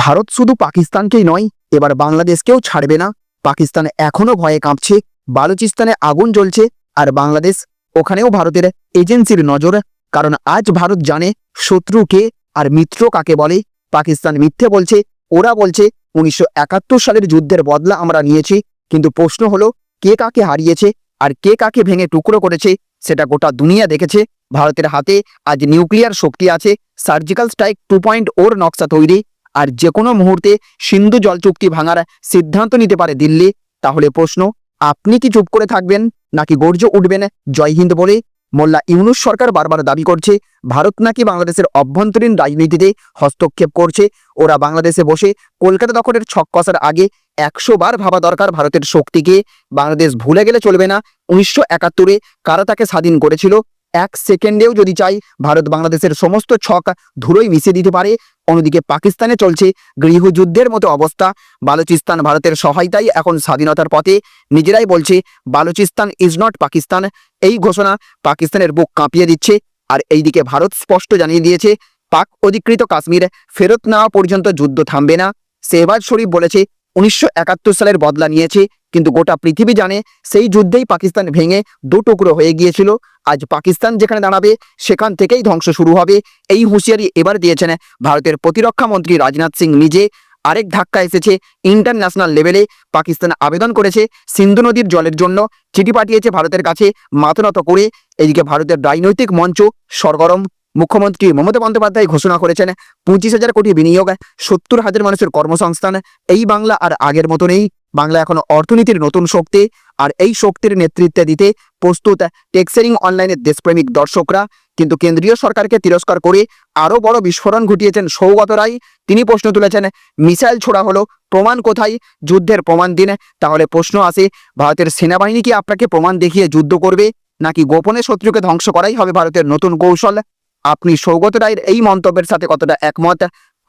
ভারত শুধু পাকিস্তানকেই নয়, এবার বাংলাদেশকেও ছাড়বে না। পাকিস্তান এখনও ভয়ে কাঁপছে, বালুচিস্তানে আগুন জ্বলছে, আর বাংলাদেশ ওখানেও ভারতের এজেন্সির নজর। কারণ আজ ভারত জানে শত্রু কে আর মিত্র কাকে বলে। পাকিস্তান মিথ্যে বলছে, ওরা বলছে, উনিশশো একাত্তর সালের যুদ্ধের বদলা আমরা নিয়েছি। কিন্তু প্রশ্ন হলো, কে কাকে হারিয়েছে আর কে কাকে ভেঙে টুকরো করেছে, সেটা গোটা দুনিয়া দেখেছে। ভারতের হাতে আজ নিউক্লিয়ার শক্তি আছে, সার্জিক্যাল স্ট্রাইক টু পয়েন্ট ওর নকশা তৈরি। আর যে কোনো মুহূর্তে সিন্ধু জল চুক্তি ভাঙার সিদ্ধান্ত নিতে পারে দিল্লি। তাহলে প্রশ্ন, আপনি কি চুপ করে থাকবেন নাকি গর্জ উঠবেন জয় হিন্দ বলে? মোল্লা ইউনুস সরকার বারবার দাবি করছে, ভারত নাকি বাংলাদেশের অভ্যন্তরীণ রাজনীতিতে হস্তক্ষেপ করছে। ওরা বাংলাদেশে বসে কলকাতা দখলের ছক কষার আগে একশো বার ভাবা দরকার ভারতের শক্তিকে। বাংলাদেশ ভুলে গেলে চলবে না। উনিশশো একাত্তরে কারা তাকে স্বাধীন করেছিল? এক সেকেন্ডেও যদি চাই, ভারত বাংলাদেশের সমস্ত ছক ধুলোই মিশিয়ে দিতে পারে। অন্যদিকে পাকিস্তানে চলছে গৃহযুদ্ধের মতো অবস্থা। বালুচিস্তান ভারতের সহায়তাই এখন স্বাধীনতার পথে। নিজেরাই বলছে, বালুচিস্তান ইজ নট পাকিস্তান। এই ঘোষণা পাকিস্তানের বুক কাঁপিয়ে দিচ্ছে। আর এইদিকে ভারত স্পষ্ট জানিয়ে দিয়েছে, পাক অধিকৃত কাশ্মীর ফেরত নেওয়া পর্যন্ত যুদ্ধ থামবে না। শেহবাজ শরীফ বলেছে, উনিশশো একাত্তর সালের বদলা নিয়েছে। কিন্তু গোটা পৃথিবী জানে, সেই যুদ্ধেই পাকিস্তান ভেঙে দু টুকরো হয়ে গিয়েছিল। আজ পাকিস্তান যেখানে দাঁড়াবে, সেখান থেকেই ধ্বংস শুরু হবে। এই হুঁশিয়ারি এবার দিয়েছেন ভারতের প্রতিরক্ষা মন্ত্রী রাজনাথ সিং নিজে। আরেক ধাক্কা এসেছে ইন্টারন্যাশনাল লেভেলে। পাকিস্তান আবেদন করেছে সিন্ধু নদীর জলের জন্য। চিঠি পাঠিয়েছে ভারতের কাছে মাথনত করে। এদিকে ভারতের রাজনৈতিক মঞ্চ সরগরম। মুখ্যমন্ত্রী মমতা বন্দ্যোপাধ্যায় ঘোষণা করেছেন, পঁচিশ হাজার কোটি বিনিয়োগ, সত্তর হাজার মানুষের কর্মসংস্থান। এই বাংলা আর আগের মতো নেই বাংলা এখন অর্থনীতির নতুন শক্তি। আর এই শক্তির নেতৃত্বে দিতে প্রস্তুত টেক্সেরিং অনলাইনের দেশপ্রেমিক দর্শকরা। কিন্তু কেন্দ্রীয় সরকারকে তিরস্কার করে আরও বড় বিস্ফোরণ ঘটিয়েছেন সৌগত রায়। তিনি প্রশ্ন তুলেছেন, মিসাইল ছোড়া হলো প্রমাণ কোথায়? যুদ্ধের প্রমাণ দিন। তাহলে প্রশ্ন আসে, ভারতের সেনাবাহিনী কি আপনাকে প্রমাণ দেখিয়ে যুদ্ধ করবে? নাকি গোপনে শত্রুকে ধ্বংস করাই হবে ভারতের নতুন কৌশল? আপনি সৌগত রায়ের এই মন্তব্যের সাথে কতটা একমত?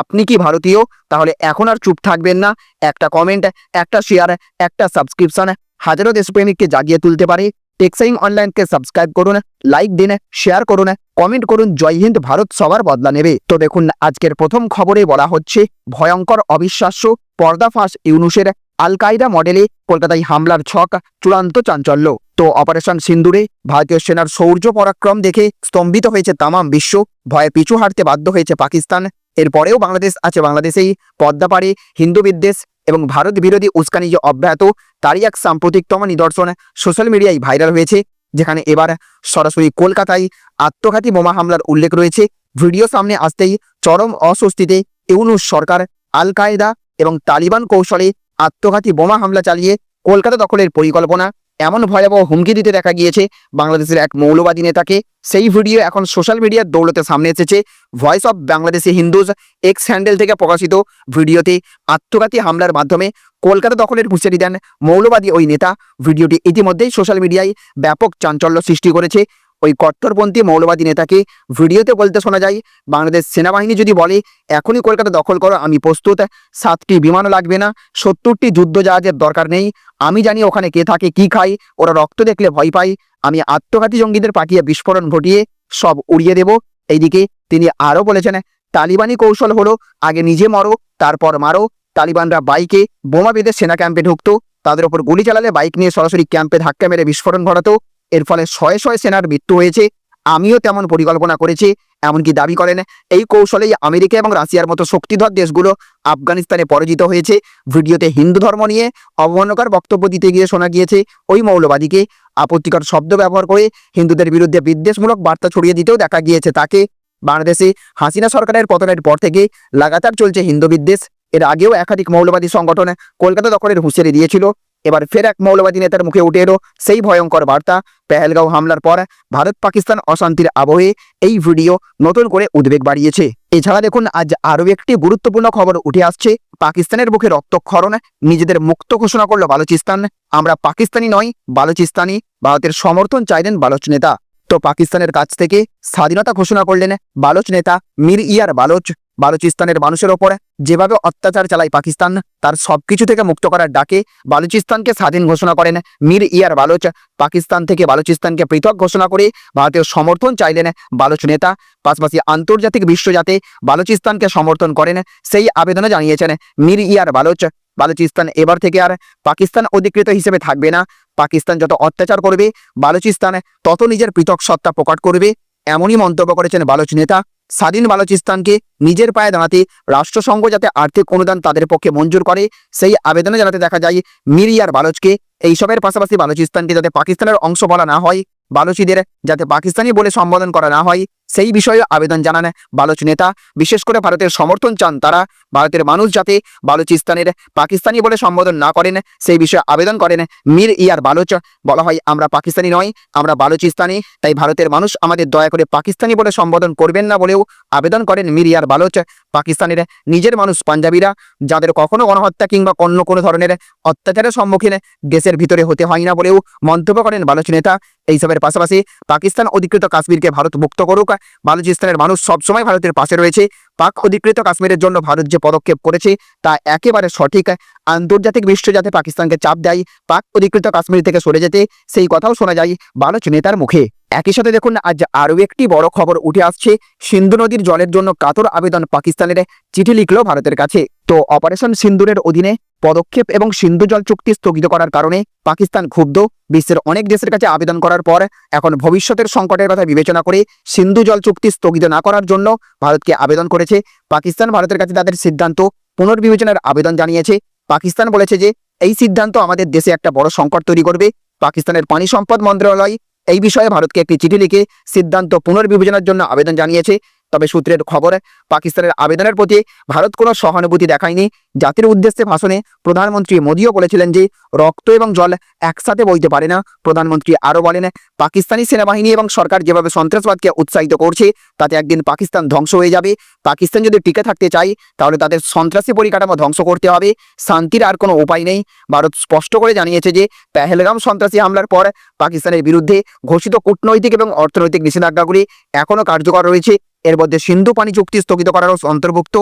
আপনি কি ভারতীয়? তাহলে এখন আর চুপ থাকবেন না। একটা কমেন্ট একটা শেয়ার একটা সাবস্ক্রিপশন হাজারো দেশপ্রেমিককে জাগিয়ে তুলতে পারে। টেক্সাইং অনলাইনকে সাবস্ক্রাইব করুন লাইক দিন শেয়ার করুন কমেন্ট করুন। জয় হিন্দ, ভারত সবার বদলা নেবে। তো দেখুন, আজকের প্রথম খবরে বলা হচ্ছে, ভয়ঙ্কর অবিশ্বাস্য পর্দাফাঁস ইউনুসের আল কায়দা মডেলে কলকাতায় হামলার ছক, চূড়ান্ত চাঞ্চল্য। তো অপারেশন সিন্দুরে ভারতীয় সেনার শৌর্য পরাক্রম দেখে স্তম্ভিত হয়েছে তামাম বিশ্ব। ভয়ে পিছু হারতে বাধ্য হয়েছে পাকিস্তান। এরপরেও বাংলাদেশ আছে, বাংলাদেশেই পদ্মা পদ্মাপাড়ে হিন্দু বিদ্বেষ এবং ভারত বিরোধী উস্কানি যে অব্যাহত, তারই এক সাম্প্রতিকতম নিদর্শন সোশ্যাল মিডিয়ায় ভাইরাল হয়েছে, যেখানে এবার সরাসরি কলকাতায় আত্মঘাতী বোমা হামলার উল্লেখ রয়েছে। ভিডিও সামনে আসতেই চরম অস্বস্তিতে ইউনুস সরকার আল কায়দা এবং তালিবান কৌশলে আত্মঘাতী বোমা হামলা চালিয়ে কলকাতা দখলের পরিকল্পনা এমন ভয়াবহ হুমকি দিতে দেখা গিয়েছে বাংলাদেশের এক মৌলবাদী নেতাকে। সেই ভিডিও এখন সোশ্যাল মিডিয়ার দৌলতে সামনে এসেছে। Voice of Bangladeshi Hindus X handle থেকে প্রকাশিত ভিডিওতে আত্মঘাতী হামলার মাধ্যমে কলকাতা দখলের হুঁশিয়ারি দেন মৌলবাদী ওই নেতা। ভিডিওটি ইতিমধ্যেই সোশ্যাল মিডিয়ায় ব্যাপক চাঞ্চল্য সৃষ্টি করেছে। ওই কট্টরপন্থী মৌলবাদী নেতাকে ভিডিওতে বলতে শোনা যায়, বাংলাদেশ সেনাবাহিনী যদি বলে, এখনই কলকাতা দখল করো, আমি প্রস্তুত, সাতটি বিমানও লাগবে না, সত্তরটি যুদ্ধ জাহাজের দরকার নেই, আমি জানি ওখানে কে থাকে, কি খায়, ওরা রক্ত দেখলে ভয় পায়, আমি আত্মঘাতী জঙ্গিদের পাঠিয়ে বিস্ফোরণ ঘটিয়ে সব উড়িয়ে দেব। এইদিকে তিনি আরও বলেছেন, তালিবানি কৌশল হলো, আগে নিজে মরো, তারপর মারো, তালিবানরা বাইকে বোমা বেঁধে সেনা ক্যাম্পে ঢুকতো, তাদের ওপর গুলি চালালে বাইক নিয়ে সরাসরি ক্যাম্পে ধাক্কা মেরে বিস্ফোরণ ঘটাতো এর ফলে শয়ে শয়ে সেনার মৃত্যু হয়েছে। আমিও তেমন পরিকল্পনা করেছি, এমনকি দাবি করেন, এই কৌশলেই আমেরিকা এবং রাশিয়ার মতো শক্তিধর দেশগুলো আফগানিস্তানে পরাজিত হয়েছে। ভিডিওতে হিন্দু ধর্ম নিয়ে অবমাননাকর বক্তব্য দিতে গিয়ে শোনা গিয়েছে, ওই মৌলবাদীকে আপত্তিকর শব্দ ব্যবহার করে হিন্দুদের বিরুদ্ধে বিদ্বেষমূলক বার্তা ছড়িয়ে দিতেও দেখা গিয়েছে তাকে। বাংলাদেশে হাসিনা সরকারের পতনের পর থেকে লাগাতার চলছে হিন্দু বিদ্বেষ। এর আগেও একাধিক মৌলবাদী সংগঠন কলকাতা দখলের হুঁশিয়ারি দিয়েছিল। এবার ফের এক মৌলবাদী নেতার মুখে উঠে এলো সেই ভয়ঙ্কর বার্তা। পেহেলগাঁও হামলার পর ভারত পাকিস্তান অশান্তির আবহে এই ভিডিও নতুন করে উদ্বেগ বাড়িয়েছে। এছাড়া দেখুন, আজ আরও একটি গুরুত্বপূর্ণ খবর উঠে আসছে। পাকিস্তানের বুকে রক্তক্ষরণ নিজেদের মুক্ত ঘোষণা করল বালুচিস্তান। আমরা পাকিস্তানি নয়, বালুচিস্তানি। ভারতের সমর্থন চাইলেন বালোচ নেতা। তো পাকিস্তানের কাছ থেকে স্বাধীনতা ঘোষণা করলেন বালোচ নেতা মির ইয়ার বালোচ। বালুচিস্তানের মানুষের ওপর। যেভাবে অত্যাচার চালায় পাকিস্তান, তার সবকিছু থেকে মুক্ত করার ডাকে বালুচিস্তানকে স্বাধীন ঘোষণা করেন মীর ইয়ার বালুচ। পাকিস্তান থেকে বালুচিস্তানকে পৃথক ঘোষণা করে ভারতীয় সমর্থন চাইলেন বালুচ নেতা। পাশাপাশি আন্তর্জাতিক বিশ্ব যাতে বালুচিস্তানকে সমর্থন করেন, সেই আবেদনে জানিয়েছেন মীর ইয়ার বালুচ। বালুচিস্তান এবার থেকে আর পাকিস্তান অধিকৃত হিসেবে থাকবে না। পাকিস্তান যত অত্যাচার করবে, বালুচিস্তান তত নিজের পৃথক সত্তা প্রকাট করবে, এমনই মন্তব্য করেছেন বালোচ নেতা। স্বাধীন বালুচিস্তানকে নিজের পায়ে দাঁড়াতে রাষ্ট্রসংঘ যাতে আর্থিক অনুদান তাদের পক্ষে মঞ্জুর করে, সেই আবেদনে জানাতে দেখা যায়, মিরিয়ার বালোচকে এইসবের পাশাপাশি বালুচিস্তানকে যাতে পাকিস্তানের অংশ বলা না হয়, বালুচিদের যাতে পাকিস্তানি বলে সম্বোধন করা না হয় সেই বিষয়ে আবেদন জানান বালোচ নেতা। বিশেষ করে ভারতের সমর্থন চান তারা। ভারতের মানুষ যাতে বালুচিস্তানের পাকিস্তানি বলে সম্বোধন না করেন, সেই বিষয়ে আবেদন করেন মীর ইয়ার বালোচ। বলা হয়, আমরা পাকিস্তানি নয়, আমরা বালুচিস্তানি, তাই ভারতের মানুষ আমাদের দয়া করে পাকিস্তানি বলে সম্বোধন করবেন না বলেও আবেদন করেন মীর ইয়ার বালোচ। পাকিস্তানের নিজের মানুষ পাঞ্জাবিরা, যাদের কখনো গণহত্যা কিংবা অন্য কোনো ধরনের অত্যাচারের সম্মুখীন দেশের ভিতরে হতে হয় না বলেও মন্তব্য করেন বালোচ নেতা। এইসবের পাশাপাশি পাকিস্তান অধিকৃত কাশ্মীরকে ভারত মুক্ত করুক। বালুচিস্তানের মানুষ সবসময় ভারতের পাশে রয়েছে। পাক অধিকৃত কাশ্মীরের জন্য ভারত যে পদক্ষেপ করেছে, তা একেবারে সঠিক। আন্তর্জাতিক বিশ্ব যাতে পাকিস্তানকে চাপ দেয়, পাক অধিকৃত কাশ্মীর থেকে সরে যেতে, সেই কথাও শোনা যায় বালুচ নেতার মুখে। একই সাথে দেখুন, আজ আরও একটি বড় খবর উঠে আসছে। সিন্ধু নদীর জলের জন্য কাতর আবেদন পাকিস্তানের চিঠি লিখল ভারতের কাছে। তো অপারেশন সিন্দুরের অধীনে পদক্ষেপ এবং সিন্ধু জল চুক্তি স্থগিত করার কারণে পাকিস্তান ক্ষুব্ধ। বিশ্বের অনেক দেশের কাছে আবেদন করার পর এখন ভবিষ্যতের সংকটের কথা বিবেচনা করে সিন্ধু জল চুক্তি স্থগিত না করার জন্য ভারতকে আবেদন করেছে। পাকিস্তান ভারতের কাছে তাদের সিদ্ধান্ত পুনর্বিবেচনার আবেদন জানিয়েছে। পাকিস্তান বলেছে যে, এই সিদ্ধান্ত আমাদের দেশে একটা বড় সংকট তৈরি করবে। পাকিস্তানের পানি সম্পদ মন্ত্রণালয় এই বিষয়ে ভারতকে একটি চিঠি লিখে সিদ্ধান্ত পুনর্বিবেচনার জন্য আবেদন জানিয়েছে তবে সূত্রের খবর পাকিস্তানের আবেদনের প্রতি ভারত কোনো সহানুভূতি দেখায়নি। জাতির উদ্দেশ্যে ভাষণে প্রধানমন্ত্রী মোদীও বলেছিলেন যে, রক্ত এবং জল একসাথে বইতে পারে না। প্রধানমন্ত্রী আরও বলেন, পাকিস্তানি সেনাবাহিনী এবং সরকার যেভাবে সন্ত্রাসবাদকে উৎসাহিত করছে, তাতে একদিন পাকিস্তান ধ্বংস হয়ে যাবে। পাকিস্তান যদি টিকে থাকতে চায়, তাহলে তাদের সন্ত্রাসী পরিকাঠামো ধ্বংস করতে হবে। শান্তির আর কোনো উপায় নেই। ভারত স্পষ্ট করে জানিয়েছে যে, পেহেলগাম সন্ত্রাসী হামলার পর পাকিস্তানের বিরুদ্ধে ঘোষিত কূটনৈতিক এবং অর্থনৈতিক নিষেধাজ্ঞাগুলি এখনও কার্যকর রয়েছে। এর মধ্যে সিন্ধু পানি চুক্তি স্থগিত করারও অন্তর্ভুক্ত।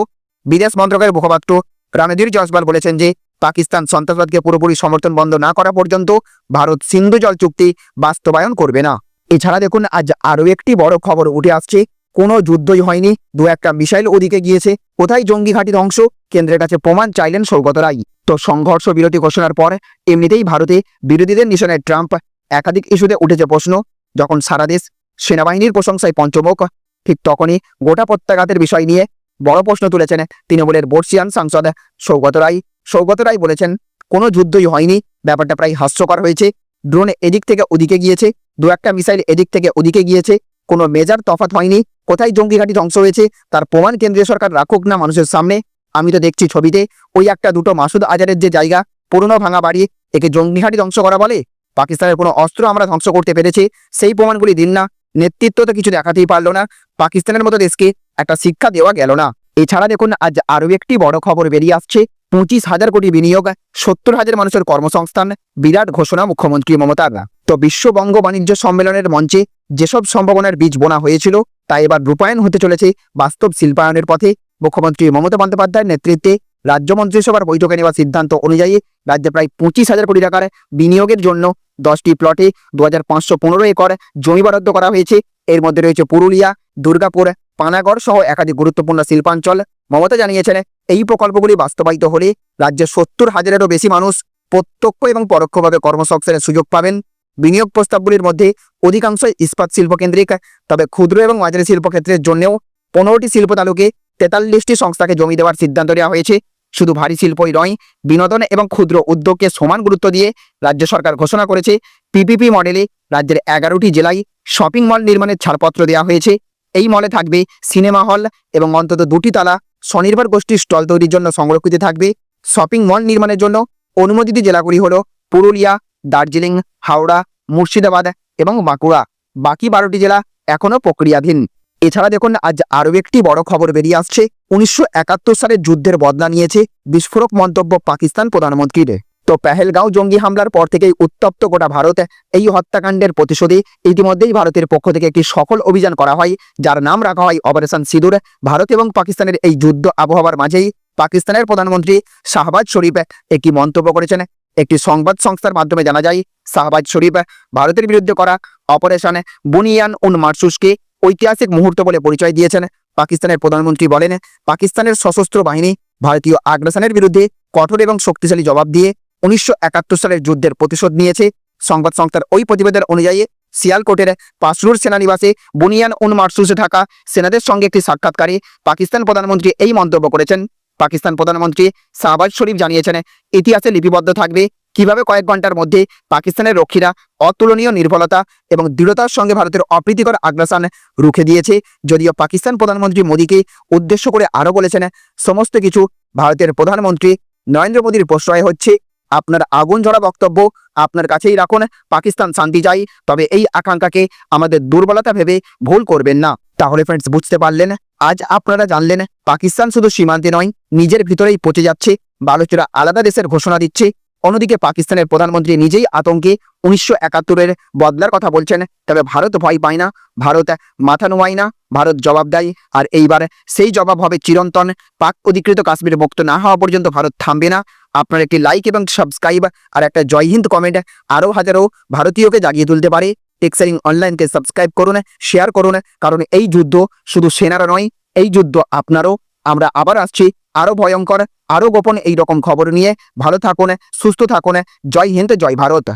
বিদেশ মন্ত্রকের মুখপাত্র রণধীর জসবাল বলেছেন যে, পাকিস্তান সন্ত্রাসবাদকে পুরোপুরি সমর্থন বন্ধ না করা পর্যন্ত ভারত সিন্ধু জল চুক্তি বাস্তবায়ন করবে না। এছাড়া দেখুন, আজ আরও একটি বড় খবর উঠে আসছে। কোনো যুদ্ধই হয়নি, দু একটা মিসাইল ওদিকে গিয়েছে। কোথায় জঙ্গি ঘাঁটি ধ্বংস কেন্দ্রের কাছে প্রমাণ চাইলেন সৌগত রায় তো সংঘর্ষ বিরতি ঘোষণার পর এমনিতেই ভারতে বিরোধীদের নিশানে ট্রাম্প একাধিক ইস্যুতে উঠেছে প্রশ্ন। যখন সারা দেশ সেনাবাহিনীর প্রশংসায় পঞ্চমুখ ঠিক তখনই গোটা প্রত্যাঘাতের বিষয় নিয়ে বড় প্রশ্ন তুলেছেন তৃণমূলের বর্ষিয়ান সাংসদ সৌগত রায়। সৌগত রায় বলেছেন, কোনো যুদ্ধই হয়নি, ব্যাপারটা প্রায় হাস্যকর হয়েছে। ড্রোন এদিক থেকে ওদিকে গিয়েছে, দু একটা মিসাইল এদিক থেকে ওদিকে গিয়েছে, কোনো মেজার তফাৎ হয়নি, কোথায় জঙ্গি ঘাঁটি ধ্বংস হয়েছে, তার প্রমাণ কেন্দ্রীয় সরকার রাখুক না মানুষের সামনে? আমি তো দেখছি ছবিতে ওই একটা দুটো মাসুদ আজারের যে জায়গা, পুরনো ভাঙা বাড়ি, একে জঙ্গি ঘাঁটি ধ্বংস করা বলে? পাকিস্তানের কোনো অস্ত্র আমরা ধ্বংস করতে পেরেছি, সেই প্রমাণগুলি দিন না। নেতৃত্ব তো কিছু দেখাতেই পারল না। পাকিস্তানের মতো দেশকে একটা শিক্ষা দেওয়া গেল না। এছাড়া দেখুন, আজ আরও একটি বড় খবর বেরিয়ে আসছে। পঁচিশ হাজার কোটি বিনিয়োগ, সত্তর হাজার মানুষের কর্মসংস্থান, বিরাট ঘোষণা মুখ্যমন্ত্রী মমতার তো বিশ্ববঙ্গ বাণিজ্য সম্মেলনের মঞ্চে যেসব সম্ভাবনার বীজ বোনা হয়েছিল, তা এবার রূপায়ণ হতে চলেছে বাস্তব শিল্পায়নের পথে। মুখ্যমন্ত্রী মমতা বন্দ্যোপাধ্যায়ের নেতৃত্বে রাজ্য মন্ত্রিসভার বৈঠকে নেওয়া সিদ্ধান্ত অনুযায়ী রাজ্যে প্রায় পঁচিশ হাজার কোটি টাকার বিনিয়োগের জন্য দশটি প্লটে দু হাজার পাঁচশো পনেরো একর জমি বরাদ্দ করা হয়েছে। এর মধ্যে রয়েছে পুরুলিয়া, দুর্গাপুর, পানাগড় সহ একাধিক গুরুত্বপূর্ণ শিল্পাঞ্চল। মমতা জানিয়েছেন, এই প্রকল্পগুলি বাস্তবায়িত হলে রাজ্যের সত্তর হাজারেরও বেশি মানুষ প্রত্যক্ষ এবং পরোক্ষভাবে কর্মসংস্থানের সুযোগ পাবেন। বিনিয়োগ প্রস্তাবগুলির মধ্যে অধিকাংশ ইস্পাত শিল্প কেন্দ্রিক তবে ক্ষুদ্র এবং মাঝারি শিল্পক্ষেত্রের জন্যও পনেরোটি শিল্প তালুকে তেতাল্লিশটি সংস্থাকে জমি দেওয়ার সিদ্ধান্ত নেওয়া হয়েছে। শুধু ভারী শিল্পই নয়, বিনোদন এবং ক্ষুদ্র উদ্যোগকে সমান গুরুত্ব দিয়ে রাজ্য সরকার ঘোষণা করেছে। পিপিপি মডেলে রাজ্যের এগারোটি জেলায় শপিং মল নির্মাণের ছাড়পত্র দেওয়া হয়েছে। এই মলে থাকবে সিনেমা হল এবং অন্তত দুটি তালা স্বনির্ভর গোষ্ঠীর স্টল তৈরির জন্য সংরক্ষিত থাকবে। শপিং মল নির্মাণের জন্য অনুমোদিত জেলাগুলি হল পুরুলিয়া, দার্জিলিং, হাওড়া, মুর্শিদাবাদ এবং বাঁকুড়া। বাকি বারোটি জেলা এখনও প্রক্রিয়াধীন। এছাড়া দেখুন, আজ আরও একটি বড় খবর বেরিয়ে আসছে। উনিশশো একাত্তর সালের যুদ্ধের বদলা নিয়েছে বিস্ফোরক মন্তব্য পাকিস্তান প্রধানমন্ত্রীর। তো পেহেলগাঁও জঙ্গি হামলার পর থেকেই উত্তপ্ত গোটা ভারত, এই হত্যাকাণ্ডের প্রতিশোধে ইতিমধ্যেই ভারতের পক্ষ থেকে একটি সফল অভিযান করা হয়, যার নাম রাখা হয় অপারেশন সিঁদুর। ভারত এবং পাকিস্তানের এই যুদ্ধ আবহাওয়ার মাঝেই পাকিস্তানের প্রধানমন্ত্রী শাহবাজ শরীফ একটি মন্তব্য করেছেন। একটি সংবাদ সংস্থার মাধ্যমে জানা যায়, শাহবাজ শরীফ ভারতের বিরুদ্ধে করা অপারেশন বুনিয়ান উন মার্সুসকে ঐতিহাসিক মুহূর্ত বলে পরিচয় দিয়েছেন। পাকিস্তানের প্রধানমন্ত্রী বলেন, পাকিস্তানের সশস্ত্র বাহিনী ভারতীয় আগ্রাসনের বিরুদ্ধে কঠোর এবং শক্তিশালী জবাব দিয়ে উনিশশো একাত্তর সালের যুদ্ধের প্রতিশোধ নিয়েছে। সংবাদ সংস্থার ওই প্রতিবেদন অনুযায়ী সিয়ালকোটের পাসরুর সেনানিবাসে বুনিয়ান উন মার্সুসে থাকা সেনাদের সঙ্গে একটি সাক্ষাৎকারে পাকিস্তান প্রধানমন্ত্রী এই মন্তব্য করেছেন। পাকিস্তান প্রধানমন্ত্রী শাহবাজ শরীফ জানিয়েছেন, ইতিহাসে লিপিবদ্ধ থাকবে কীভাবে কয়েক ঘণ্টার মধ্যে পাকিস্তানের রক্ষীরা অতুলনীয় নির্ভরতা এবং দৃঢ়তার সঙ্গে ভারতের অপ্রীতিকর আগ্রাসন রুখে দিয়েছে, যদিও পাকিস্তান প্রধানমন্ত্রী মোদীকে উদ্দেশ্য করে আরও বলেছেন, সমস্ত কিছু ভারতের প্রধানমন্ত্রী নরেন্দ্র মোদীর প্রশ্রয় হচ্ছে। আপনার আগুন ঝরা বক্তব্য আপনার কাছেই রাখুন, পাকিস্তান শান্তি চাই, তবে এই আকাঙ্ক্ষাকে আমাদের দুর্বলতা ভেবে ভুল করবেন না। তাহলে ফ্রেন্ডস বুঝতে পারলেন? আজ আপনারা জানলেন, পাকিস্তান শুধু সীমান্তে নয়, নিজের ভিতরেই পচে যাচ্ছে। বালুচরা আলাদা দেশের ঘোষণা দিচ্ছে। অন্যদিকে পাকিস্তানের প্রধানমন্ত্রী নিজেই আতঙ্কে উনিশশো একাত্তরের বদলার কথা বলছেন। তবে ভারত ভয় পায় না, ভারত মাথা নোয়ায় না, ভারত জবাব দেয় আর এইবার সেই জবাব হবে চিরন্তন, পাক অধিকৃত কাশ্মীর মুক্ত না হওয়া পর্যন্ত ভারত থামবে না। আপনার একটি লাইক এবং সাবস্ক্রাইব আর একটা জয় হিন্দ কমেন্ট আরও হাজারো ভারতীয়কে জাগিয়ে তুলতে পারে। টেক্সারিং অনলাইনকে সাবস্ক্রাইব করুন শেয়ার করুন, কারণ এই যুদ্ধ শুধু সেনারা নয়, এই যুদ্ধ আপনারও। আমরা আবার আসছি আরও ভয়ঙ্কর আরও গোপন এই রকম খবর নিয়ে ভালো থাকুন, সুস্থ থাকুন। জয় হিন্দ, জয় ভারত।